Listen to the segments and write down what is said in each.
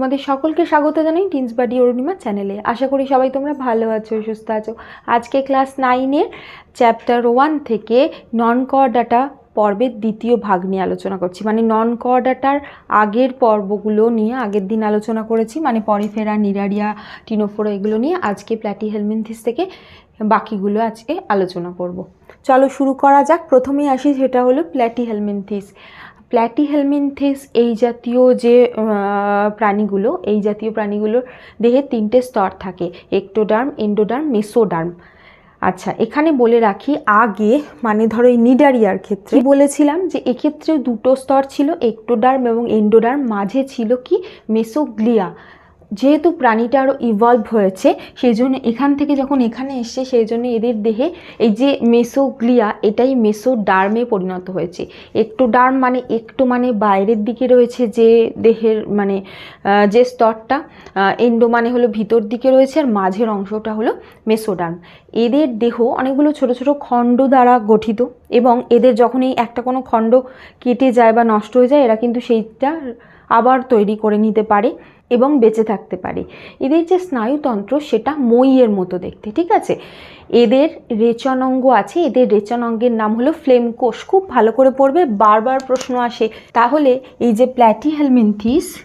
তোমাদের সকলকে স্বাগত জানাই টিন্স বাডি অরুণিমা চ্যানেলে। আশা করি সবাই তোমরা ভালো আছো, সুস্থ আছো। আজকে ক্লাস নাইনের চ্যাপ্টার ওয়ান থেকে নন ডাটা পর্বের দ্বিতীয় ভাগ নিয়ে আলোচনা করছি। মানে নন কর ডাটার আগের পর্বগুলো নিয়ে, আগের দিন আলোচনা করেছি। মানে পরিফেরা, নিরারিয়া, টিনোফোরা, এগুলো নিয়ে আজকে প্ল্যাটি হেলমিনথিস থেকে বাকিগুলো আজকে আলোচনা করব। চলো শুরু করা যাক। প্রথমেই আসি, সেটা হলো প্ল্যাটি হেলমিনথিস প্ল্যাটিহেলমিনথিস এই জাতীয় যে প্রাণীগুলো, এই জাতীয় প্রাণীগুলোর দেহে তিনটে স্তর থাকে একটোডার্ম এন্ডোডার্ম মেসোডার্ম আচ্ছা এখানে বলে রাখি, আগে মানে ধরো এই নিডারিয়ার ক্ষেত্রে বলেছিলাম যে এক্ষেত্রে দুটো স্তর ছিল একটোডার্ম এবং এন্ডোডার্ম মাঝে ছিল কি? মেসোগ্লিয়া যেহেতু প্রাণীটা আরও ইভলভ হয়েছে সেই জন্য এখান থেকে যখন এখানে এসছে সেই জন্য এদের দেহে এই যে মেসোগ্লিয়া এটাই মেসো ডার্মে পরিণত হয়েছে। একটু ডার্ম মানে একটু মানে বাইরের দিকে রয়েছে যে দেহের মানে যে স্তরটা এন্ডো মানে হলো ভিতর দিকে রয়েছে আর মাঝের অংশটা হলো মেসোডার্ম এদের দেহ অনেকগুলো ছোট ছোট খণ্ড দ্বারা গঠিত এবং এদের যখন এই একটা কোনো খণ্ড কেটে যায় বা নষ্ট হয়ে যায়, এরা কিন্তু সেইটা আবার তৈরি করে নিতে পারে। এবং বেঁচে থাকতে পারে। এদের যে স্নায়ুতন্ত্র, সেটা মইয়ের মতো দেখতে, ঠিক আছে? এদের রেচনাঙ্গ আছে, এদের রেচনাঙ্গের নাম হলো ফ্লেম কোষ খুব ভালো করে পড়বে, বারবার প্রশ্ন আসে। তাহলে এই যে প্ল্যাটি প্ল্যাটিহেলমিনথিস,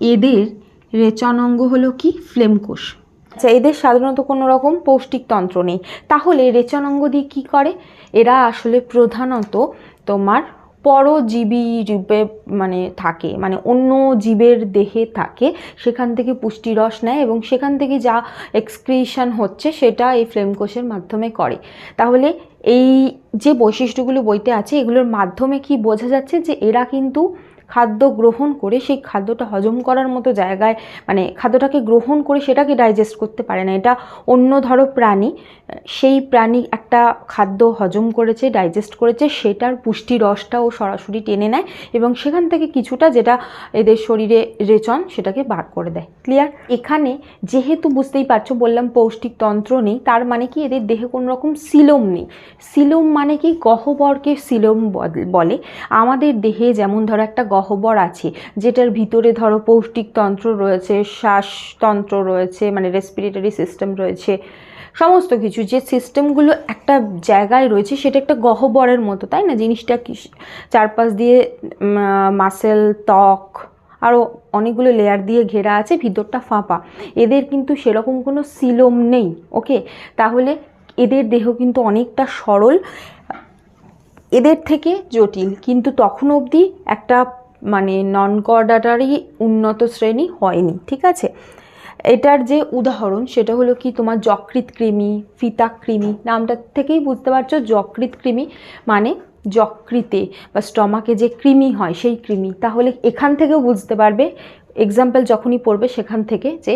এদের রেচনাঙ্গ হলো কি? ফ্লেম কোষ আচ্ছা এদের সাধারণত কোনো রকম পৌষ্টিকতন্ত্র নেই। তাহলে রেচনাঙ্গ দিয়ে কী করে? এরা আসলে প্রধানত তোমার পরজীবী রূপে মানে থাকে মানে অন্য জীবের দেহে থাকে, সেখান থেকে পুষ্টিরস নেয় এবং সেখান থেকে যা এক্সক্রিশন হচ্ছে সেটা এই ফ্লেম কোষের মাধ্যমে করে। তাহলে এই যে বৈশিষ্ট্যগুলো বইতে আছে, এগুলোর মাধ্যমে কি বোঝা যাচ্ছে যে এরা কিন্তু খাদ্য গ্রহণ করে সেই খাদ্যটা হজম করার মতো জায়গায় মানে খাদ্যটাকে গ্রহণ করে সেটাকে ডাইজেস্ট করতে পারে না। এটা অন্য ধরো প্রাণী, সেই প্রাণী একটা খাদ্য হজম করেছে ডাইজেস্ট করেছে, সেটার পুষ্টি রসটাও সরাসরি টেনে নেয় এবং সেখান থেকে কিছুটা যেটা এদের শরীরে রেচন সেটাকে বার করে দেয়। ক্লিয়ার এখানে যেহেতু বুঝতেই পারছ, বললাম পৌষ্টিক তন্ত্র নেই, তার মানে কি এদের দেহে কোনো রকম সিলোম নেই। সিলোম মানে কি? গহ্বরকে সিলোম বলে। আমাদের দেহে যেমন ধরো একটা গহ্বর আছে। যেটার ভিতরে ধরো পৌষ্টিক তন্ত্র রয়েছে, শ্বাসতন্ত্র রয়েছে মানে রেসপিরেটরি সিস্টেম রয়েছে, সমস্ত কিছু। যে সিস্টেমগুলো একটা জায়গায় রয়েছে, সেটা একটা গহ্বরের মতো, তাই না? জিনিসটা কি চারপাশ দিয়ে মাসেল ত্বক আরও অনেকগুলো লেয়ার দিয়ে ঘেরা আছে, ভিতরটা ফাঁপা। এদের কিন্তু সেরকম কোনো সিলোম নেই, ওকে? তাহলে এদের দেহ কিন্তু অনেকটা সরল, এদের থেকে জটিল। কিন্তু তখন অবধি একটা মানে নন কর্ডাটারই উন্নত শ্রেণি হয়নি, ঠিক আছে? এটার যে উদাহরণ সেটা হলো কি তোমার যকৃৎ কৃমি, ফিতা কৃমি, নামটা থেকেই বুঝতে পারছ যকৃৎ কৃমি মানে যকৃতে বা স্টমাকে যে কৃমি হয় সেই কৃমি। তাহলে এখান থেকেও বুঝতে পারবে এক্সাম্পল যখনই পড়বে সেখান থেকে যে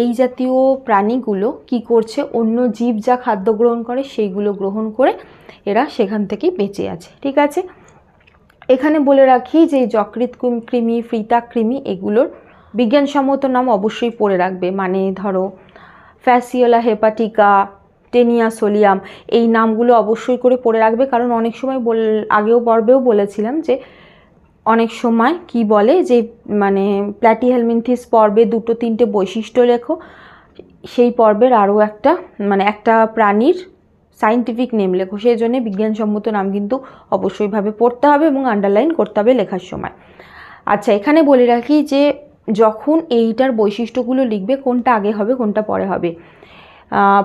এই জাতীয় প্রাণীগুলো কি করছে, অন্য জীব যা খাদ্য গ্রহণ করে সেইগুলো গ্রহণ করে এরা সেখান থেকেই বেঁচে আছে, ঠিক আছে? এখানে বলে রাখি যে যকৃৎ কুম- ফ্রিতা কৃমি, এগুলোর বিজ্ঞানসম্মত নাম অবশ্যই পড়ে রাখবে। মানে ধরো, ফ্যাসিওলা, হেপাটিকা, টেনিয়া, সোলিয়াম, এই নামগুলো অবশ্যই করে পড়ে রাখবে। কারণ অনেক সময় বল আগেও পর্বেও বলেছিলাম যে অনেক সময় কি বলে যে মানে প্ল্যাটি প্ল্যাটিহেলমিনথিস পর্বে দুটো তিনটে বৈশিষ্ট্য লেখো। সেই পর্বের আরও একটা মানে একটা প্রাণীর সাইন্টিফিক নেম লেখো। সেই জন্য বিজ্ঞানসম্মত নাম কিন্তু অবশ্যইভাবে পড়তে হবে এবং আন্ডারলাইন করতে হবে লেখার সময়। আচ্ছা এখানে বলে রাখি যে যখন এইটার বৈশিষ্ট্যগুলো লিখবে, কোনটা আগে হবে, কোনটা পরে হবে।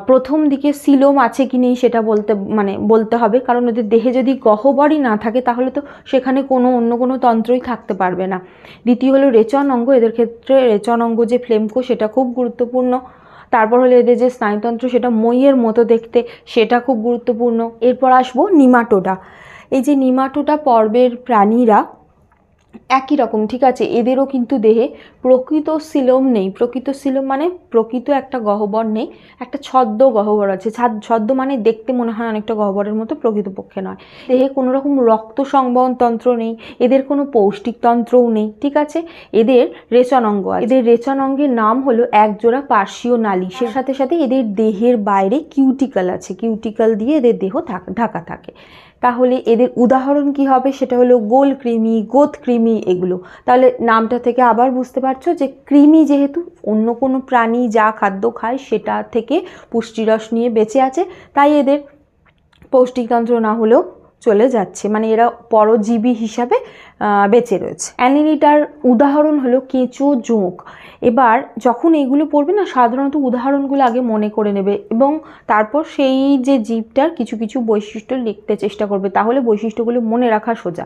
প্রথম দিকে সিলোম আছে কি নেই সেটা বলতে মানে বলতে হবে। কারণ ওদের দেহে যদি গহ্বরই না থাকে, তাহলে তো সেখানে কোনো অন্য কোনো তন্ত্রই থাকতে পারবে না। দ্বিতীয় হলো রেচন অঙ্গ এদের ক্ষেত্রে রেচন অঙ্গ যে ফ্লেমকো সেটা খুব গুরুত্বপূর্ণ। তারপর হলো এদের যে স্নায়ুতন্ত্র, সেটা মইয়ের মতো দেখতে, সেটা খুব গুরুত্বপূর্ণ। এরপর আসব নিমাটোডা। এই যে নিমাটোডা পর্বের প্রাণীরা একই রকম, ঠিক আছে? এদেরও কিন্তু দেহে প্রকৃত সিলোম নেই। প্রকৃত সিলোম মানে প্রকৃত একটা গহ্বর নেই, একটা ছদ্ম গহ্বর আছে। ছাদ- ছদ্ম মানে দেখতে মনে হয় অনেকটা গহ্বরের মতো, প্রকৃতপক্ষে নয়। দেহে কোনো রকম রক্ত সংবহন তন্ত্র নেই, এদের কোনো পৌষ্টিক তন্ত্রও নেই, ঠিক আছে? এদের রেচন অঙ্গ আছে। এদের রেচন অঙ্গের নাম হলো একজোড়া পার্শ্বীয় নালী। সে সাথে সাথে এদের দেহের বাইরে কিউটিক্যাল আছে। কিউটিক্যাল দিয়ে এদের দেহ ঢাকা থাকে। তাহলে এদের উদাহরণ কি হবে? সেটা হলো গোল কৃমি কৃমি কৃমি এগুলো। তাহলে নামটা থেকে আবার বুঝতে পারছ যে কৃমি যেহেতু অন্য কোনো প্রাণী যা খাদ্য খায় সেটা থেকে পুষ্টিরস নিয়ে বেঁচে আছে। তাই এদের পৌষ্টিকতন্ত্র না হলেও চলে যাচ্ছে মানে এরা পরজীবী হিসাবে বেঁচে রয়েছে। অ্যানিলিটার উদাহরণ হলো কেঁচো, জোঁক। এবার যখন এইগুলো পড়বে না, সাধারণত উদাহরণগুলো আগে মনে করে নেবে এবং তারপর সেই যে জীবটার কিছু কিছু বৈশিষ্ট্য লিখতে চেষ্টা করবে, তাহলে বৈশিষ্ট্যগুলো মনে রাখা সোজা।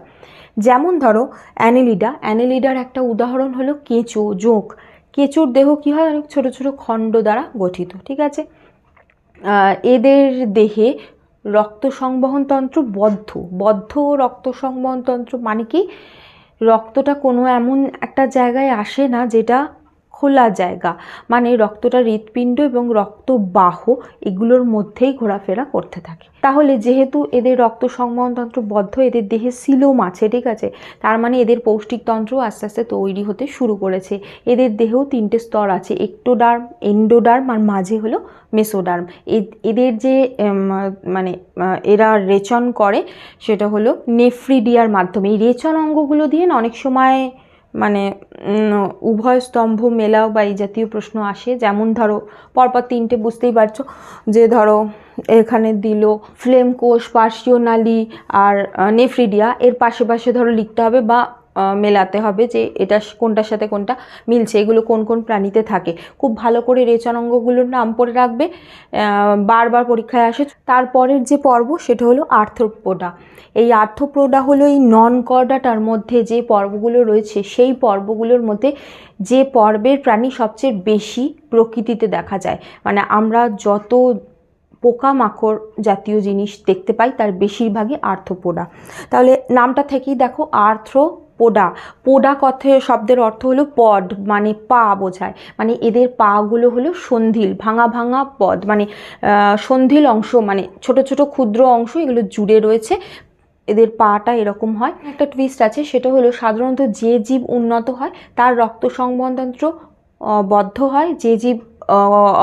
যেমন ধরো, অ্যানিলিডা। অ্যানিলিডার একটা উদাহরণ হলো কেঁচো, জোঁক। কেঁচোর দেহ কী হয়? অনেক ছোটো ছোটো খণ্ড দ্বারা গঠিত, ঠিক আছে? এদের দেহে রক্ত সংবহনতন্ত্র বদ্ধ। বদ্ধ রক্ত সংবহনতন্ত্র মানে কি? রক্তটা কোনো এমন একটা জায়গায় আসে না যেটা খোলা জায়গা। মানে রক্তটা হৃৎপিণ্ড এবং রক্তবাহ এগুলোর মধ্যেই ঘোরাফেরা করতে থাকে। তাহলে যেহেতু এদের রক্ত সংবহনতন্ত্র বদ্ধ, এদের দেহে সিলোম আছে, ঠিক আছে? তার মানে এদের পৌষ্টিকতন্ত্র আস্তে আস্তে তৈরি হতে শুরু করেছে। এদের দেহেও তিনটে স্তর আছে একটোডার্ম এন্ডোডার্ম আর মাঝে হলো মেসোডার্ম এদের যে মানে এরা রেচন করে সেটা হলো নেফ্রিডিয়ার মাধ্যমে। এই রেচন অঙ্গগুলো দিয়ে অনেক সময় মানে উভয় স্তম্ভ মেলাও বা এই জাতীয় প্রশ্ন আসে। যেমন ধরো, পরপর তিনটে বুঝতেই পারছ যে ধরো, এখানে দিল ফ্লেম কোষ পার্সিওনালি নালী আর নেফ্রিডিয়া। এর পাশে পাশে ধরো লিখতে হবে বা মেলাতে হবে যে এটা কোনটার সাথে কোনটা মিলছে, এগুলো কোন কোন প্রাণীতে থাকে। খুব ভালো করে রেচন অঙ্গগুলোর নাম পড়ে রাখবে বারবার পরীক্ষায় আসে। তারপরের যে পর্ব সেটা হলো আর্থ্রোপোডা এই আর্থ্রোপোডা হলো এই নন কর্ডাটার মধ্যে যে পর্বগুলো রয়েছে, সেই পর্বগুলোর মধ্যে যে পর্বের প্রাণী সবচেয়ে বেশি প্রকৃতিতে দেখা যায়। মানে আমরা যত পোকামাকড় জাতীয় জিনিস দেখতে পাই, তার বেশিরভাগই আর্থ্রোপোডা তাহলে নামটা থেকেই দেখো আর্থ্রোপোডা পোডা। পোডা কথে শব্দের অর্থ হলো পড মানে পা বোঝায়। মানে এদের পাগুলো হলো সন্ধিল ভাঙা ভাঙা পদ মানে সন্ধিল অংশ মানে ছোট ছোট ক্ষুদ্র অংশ এগুলো জুড়ে রয়েছে। এদের পাটা এরকম হয়। একটা টুইস্ট আছে সেটা হলো সাধারণত যে জীব উন্নত হয় তার রক্ত সংবহনতন্ত্র আহ, বদ্ধ হয়। যে জীব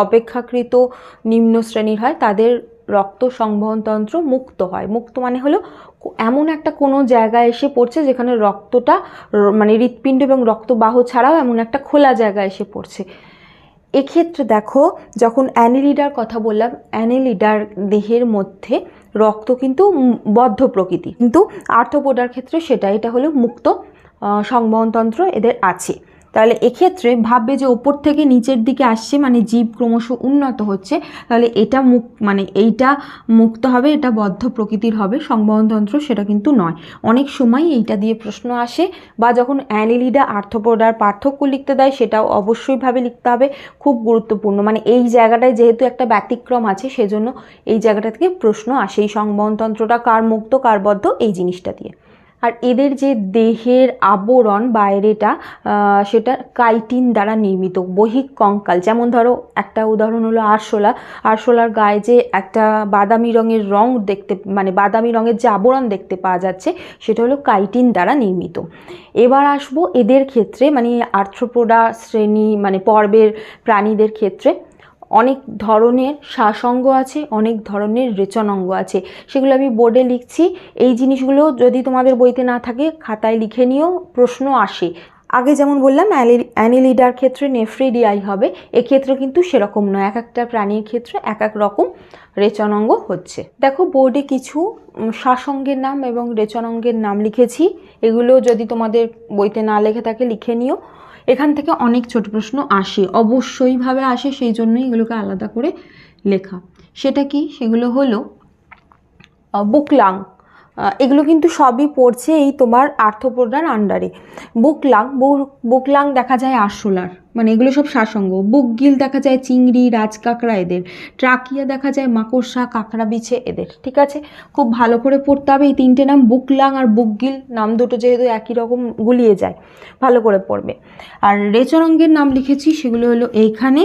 অপেক্ষাকৃত নিম্ন শ্রেণির হয় তাদের রক্ত সংবহনতন্ত্র মুক্ত হয়। মুক্ত মানে হলো এমন একটা কোনো জায়গায় এসে পড়ছে যেখানে রক্তটা মানে হৃৎপিণ্ড এবং রক্তবাহ ছাড়াও এমন একটা খোলা জায়গায় এসে পড়ছে। এক্ষেত্রে দেখো, যখন অ্যানিলিডার কথা বললাম, অ্যানিলিডার দেহের মধ্যে রক্ত কিন্তু বদ্ধ প্রকৃতি। কিন্তু আর্থোপোডার ক্ষেত্রে সেটা, এটা হলো মুক্ত সংবহনতন্ত্র এদের আছে। তাহলে এক্ষেত্রে ভাববে যে ওপর থেকে নিচের দিকে আসছে মানে জীব ক্রমশ উন্নত হচ্ছে, তাহলে এটা মুক মানে এইটা মুক্ত হবে, এটা বদ্ধ প্রকৃতির হবে, সংবহনতন্ত্র সেটা কিন্তু নয়। অনেক সময় এইটা দিয়ে প্রশ্ন আসে, বা যখন অ্যানিলিডা আর্থোপোডার পার্থক্য লিখতে দেয়, সেটাও অবশ্যইভাবে লিখতে হবে, খুব গুরুত্বপূর্ণ। মানে এই জায়গাটায় যেহেতু একটা ব্যতিক্রম আছে, সেজন্য এই জায়গাটা থেকে প্রশ্ন আসে, এই সংবহনতন্ত্রটা কার মুক্ত, কার বদ্ধ, এই জিনিসটা দিয়ে। আর এদের যে দেহের আবরণ বাইরেটা সেটা কাইটিন দ্বারা নির্মিত বহিক কঙ্কাল। যেমন ধরো, একটা উদাহরণ হলো আরশোলা। আরশোলার গায়ে যে একটা বাদামি রঙের রং দেখতে মানে বাদামি রঙের যে আবরণ দেখতে পাওয়া যাচ্ছে, সেটা হলো কাইটিন দ্বারা নির্মিত। এবার আসব এদের ক্ষেত্রে মানে আর্থ্রোপোডা শ্রেণি মানে পর্বের প্রাণীদের ক্ষেত্রে। অনেক ধরনের শ্বাসঙ্গ আছে অনেক ধরনের রেচনাঙ্গ আছে। সেগুলো আমি বোর্ডে লিখছি। এই জিনিসগুলো যদি তোমাদের বইতে না থাকে খাতায় লিখে নিও প্রশ্ন আসে। আগে যেমন বললাম অ্যানিলিডার ক্ষেত্রে নেফ্রিডিয়াই হবে। এক্ষেত্রে কিন্তু সেরকম নয়। এক একটা প্রাণীর ক্ষেত্রে এক এক রকম রেচনাঙ্গ হচ্ছে। দেখো বোর্ডে কিছু উম, শ্বাসঙ্গের নাম এবং রেচনাঙ্গের নাম লিখেছি। এগুলো যদি তোমাদের বইতে না লেখে থাকে লিখে নিও। এখান থেকে অনেক ছোট প্রশ্ন আসে অবশ্যইভাবে আসে, সেই জন্যই এগুলোকে আলাদা করে লেখা। সেটা কি? সেগুলো হলো বুকলাং। এগুলো কিন্তু সবই পড়ছে এই তোমার আর্থোপোডার আন্ডারে বুকলাং বুকলাং দেখা যায় আরশোলার মানে এগুলো সব শাসঙ্গ বুকগিল দেখা যায় চিংড়ি, রাজকাঁকড়া এদের। ট্রাকিয়া দেখা যায় মাকড়সা, কাঁকড়া বিছে এদের, ঠিক আছে? খুব ভালো করে পড়তে হবে। এই তিনটে নাম বুকলাং আর বুকগিল নাম দুটো যেহেতু একই রকম গুলিয়ে যায়, ভালো করে পড়বে। আর রেচরঙ্গের নাম লিখেছি, সেগুলো হলো এইখানে।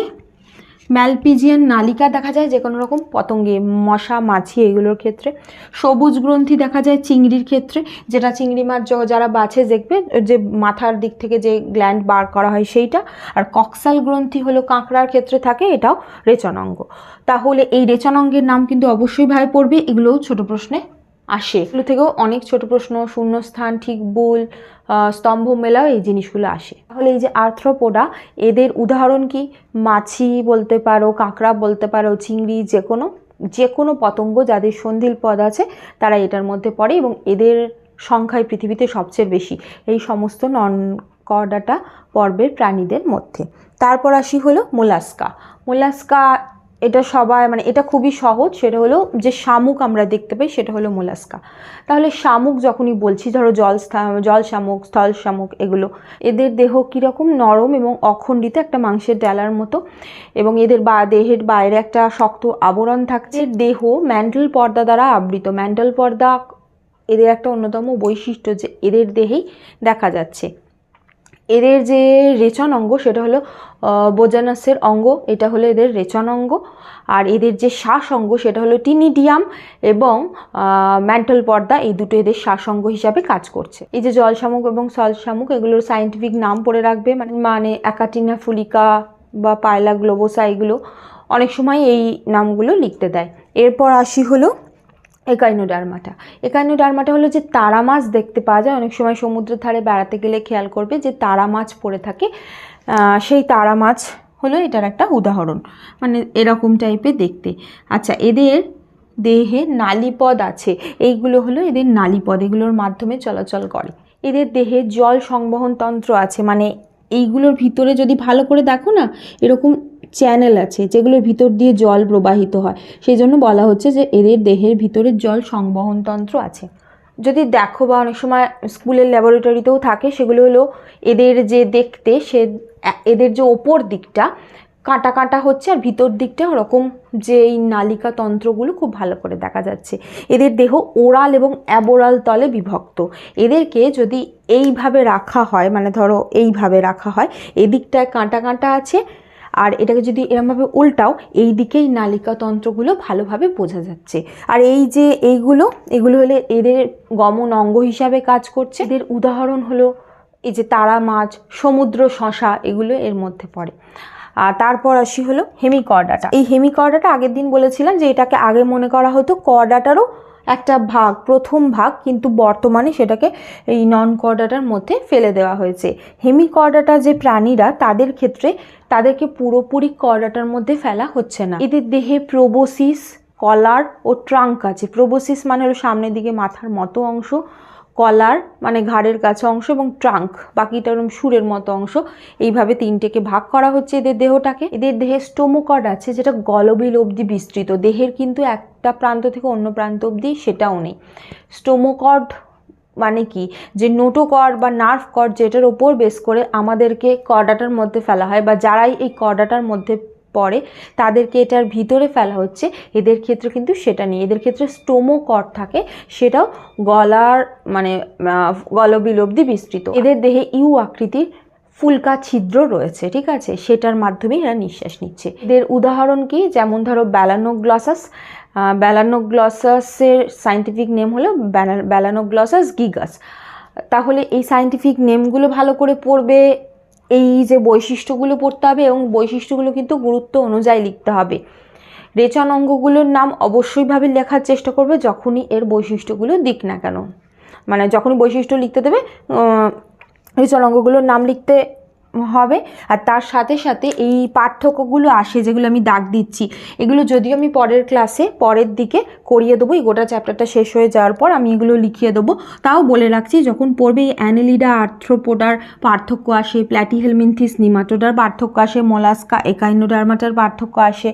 ম্যালপিজিয়ান নালিকা দেখা যায় যে কোনো রকম, পতঙ্গে, মশা, মাছি এগুলোর ক্ষেত্রে। সবুজ গ্রন্থি দেখা যায় চিংড়ির ক্ষেত্রে, যেটা চিংড়ি মাছ যারা বাছে দেখবে, যে মাথার দিক থেকে যে গ্ল্যান্ড বার করা হয় সেইটা। আর কক্সাল গ্রন্থি হলো কাঁকড়ার ক্ষেত্রে থাকে, এটাও রেচনাঙ্গ। তাহলে এই রেচনাঙ্গের নাম কিন্তু অবশ্যই ভাই পড়বে, এগুলোও ছোট প্রশ্নে আসে। এগুলো থেকেও অনেক ছোট প্রশ্ন, শূন্যস্থান, ঠিক ভুল স্তম্ভ মেলাও এই জিনিসগুলো আসে। তাহলে এই যে আর্থ্রোপোডা, এদের উদাহরণ কি? মাছি বলতে পারো, কাঁকড়া বলতে পারো, চিংড়ি, যে কোনো যে কোনো পতঙ্গ যাদের সন্ধিল পদ আছে, তারা এটার মধ্যে পড়ে এবং এদের সংখ্যায় পৃথিবীতে সবচেয়ে বেশি। এই সমস্ত নন কর্ডাটা পর্বের প্রাণীদের মধ্যে। তারপর আসি হলো মোলাস্কা। মোলাস্কা এটা সবাই মানে এটা খুবই সহজ, সেটা হলো যে শামুক আমরা দেখতে পাই, সেটা হলো মোলাস্কা। তাহলে শামুক যখনই বলছি, ধরো জল জল শামুক, স্থল শামুক, এগুলো, এদের দেহ কীরকম নরম এবং অখণ্ডিত একটা মাংসের ডালার মতো, এবং এদের বা, দেহের বাইরে একটা শক্ত আবরণ থাকছে। দেহ ম্যান্টেল পর্দা দ্বারা আবৃত। ম্যান্টেল পর্দা এদের একটা অন্যতম বৈশিষ্ট্য যে, এদের দেহেই দেখা যাচ্ছে। এদের যে রেচন অঙ্গ, সেটা হলো বোজানাসের অঙ্গ, এটা হলো এদের রেচন অঙ্গ। আর এদের যে শ্বাস অঙ্গ, সেটা হলো টিনিডিয়াম এবং ম্যান্টাল পর্দা, এই দুটো এদের শ্বাস অঙ্গ হিসাবে কাজ করছে। এই যে জল শামুক এবং সল শামুক, এগুলোর সাইন্টিফিক নাম পড়ে রাখবে মানে মানে অ্যাকাটিনা ফুলিকা বা পায়লা গ্লোবোসা, এগুলো অনেক সময় এই নামগুলো লিখতে দেয়। এরপর আসি হলো একাইনোডার্মাটা। একাইনোডার্মাটা হলো যে তারা মাছ দেখতে পাওয়া যায়। অনেক সময় সমুদ্রের ধারে বেড়াতে গেলে খেয়াল করবে যে তারা মাছ পড়ে থাকে। সেই তারা মাছ হলো এটার একটা উদাহরণ মানে এরকম টাইপের দেখতে। আচ্ছা এদের দেহে নালিপদ আছে। এইগুলো হলো এদের নালিপদ। এগুলোর মাধ্যমে চলাচল করে। এদের দেহে জল সংবহন তন্ত্র আছে। মানে এইগুলোর ভিতরে যদি ভালো করে দেখো না, এরকম চ্যানেল আছে, যেগুলোর ভিতর দিয়ে জল প্রবাহিত হয়। সেই জন্য বলা হচ্ছে যে এদের দেহের ভিতরে জল সংবহন তন্ত্র আছে। যদি দেখো বা অনেক সময় স্কুলের ল্যাবরেটরিতেও থাকে, সেগুলো হলো এদের যে দেখতে, সে এদের যে ওপর দিকটা কাঁটা কাঁটা হচ্ছে আর ভিতর দিকটা ওরকম যে এই নালিকা তন্ত্রগুলো খুব ভালো করে দেখা যাচ্ছে। এদের দেহ ওরাল এবং অ্যাবোরাল তলে বিভক্ত। এদেরকে যদি এইভাবে রাখা হয় মানে ধরো এইভাবে রাখা হয়, এদিকটায় কাঁটা কাঁটা আছে আর এটাকে যদি এরমভাবে উল্টাও, এই দিকেই নালিকা তন্ত্রগুলো ভালোভাবে বোঝা যাচ্ছে। আর এই যে এইগুলো, এগুলো হলে এদের গমন অঙ্গ হিসাবে কাজ করছে। এদের উদাহরণ হলো এই যে তারা মাছ, সমুদ্র শশা, এগুলো এর মধ্যে পড়ে। আর তারপর আসি হলো হেমিকর্ডাটা। এই হেমিকর্ডাটা আগের দিন বলেছিলাম যে এটাকে আগে মনে করা হতো কর্ডাটারও একটা ভাগ, প্রথম ভাগ, কিন্তু বর্তমানে সেটাকে এই নন কর্ডাটার মধ্যে ফেলে দেওয়া হয়েছে। হেমিকর্ডাটা যে প্রাণীরা, তাদের ক্ষেত্রে তাদেরকে পুরোপুরি কর্ডাটার মধ্যে ফেলা হচ্ছে না। এদের দেহে প্রোবোসিস, কলার ও ট্রাঙ্ক আছে। প্রোবোসিস মানে হলো সামনের দিকে মাথার মতো অংশ, কলার মানে ঘাড়ের কাছে অংশ এবং ট্রাঙ্ক, বাকিটা ওরকম সুরের মতো অংশ। এইভাবে তিনটেকে ভাগ করা হচ্ছে এদের দেহটাকে। এদের দেহে স্টোমোকড আছে, যেটা গলবিল অবধি বিস্তৃত। দেহের কিন্তু একটা প্রান্ত থেকে অন্য প্রান্ত অবধি সেটাও নেই। স্টোমোকড মানে কি? যে নোটোকর বা নার্ভ কর যেটার ওপর বেস করে আমাদেরকে কর্ডাটার মধ্যে ফেলা হয় বা যারাই এই কর্ডাটার মধ্যে পড়ে, তাদেরকে এটার ভিতরে ফেলা হচ্ছে। এদের ক্ষেত্রে কিন্তু সেটা নেই। এদের ক্ষেত্রে স্টোমো কর থাকে। সেটাও গলার মানে গলবিল অবধি বিস্তৃত। এদের দেহে ইউ আকৃতির ফুলকা ছিদ্র রয়েছে, ঠিক আছে? সেটার মাধ্যমে এরা নিঃশ্বাস নিচ্ছে। এদের উদাহরণ কি? যেমন ধরো ব্যালানোগ্লসাস ব্যালানোগ্লসাসের সাইন্টিফিক নেম হলো ব্যালানোগ্লসাস গিগাস তাহলে এই সাইন্টিফিক নেমগুলো ভালো করে পড়বে, এই যে বৈশিষ্ট্যগুলো পড়তে হবে এবং বৈশিষ্ট্যগুলো কিন্তু গুরুত্ব অনুযায়ী লিখতে হবে। রেচন অঙ্গগুলোর নাম অবশ্যইভাবে লেখার চেষ্টা করবে যখনই এর বৈশিষ্ট্যগুলো দিক না কেন। মানে যখনই বৈশিষ্ট্য লিখতে দেবে রেচন অঙ্গগুলোর নাম লিখতে হবে। আর তার সাথে সাথে এই পার্থক্যগুলো আসে যেগুলো আমি দাগ দিচ্ছি, এগুলো যদিও আমি পরের ক্লাসে পরের দিকে করিয়ে দেবো। এই গোটা চ্যাপ্টারটা শেষ হয়ে যাওয়ার পর আমি এগুলো লিখিয়ে দেবো। তাও বলে রাখছি, যখন পড়বে এই অ্যানেলিডা, আর্থ্রোপোডার পার্থক্য আসে, প্ল্যাটিহেলমিনথিস, নিমাটোডার পার্থক্য আসে, মোলাস্কা, একাইনোডার্মাটার পার্থক্য আসে,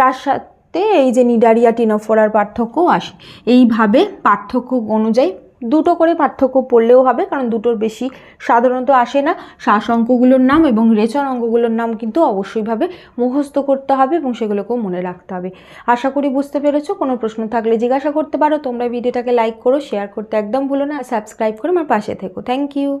তার সাথে এই যে নিডারিয়া, টিনোফোরার পার্থক্যও আসে। এইভাবে পার্থক্য অনুযায়ী দুটো করে পার্থক্য পড়লেও হবে, কারণ দুটোর বেশি সাধারণত আসে না। শ্বাস অঙ্কগুলোর নাম এবং রেচন অঙ্কগুলোর নাম কিন্তু অবশ্যইভাবে মুখস্থ করতে হবে এবং সেগুলোকেও মনে রাখতে হবে। আশা করি বুঝতে পেরেছ, কোনো প্রশ্ন থাকলে জিজ্ঞাসা করতে পারো। তোমরা ভিডিওটাকে লাইক করো শেয়ার করতে একদম ভুলো না সাবস্ক্রাইব করে আমার পাশে থেকো। Thank you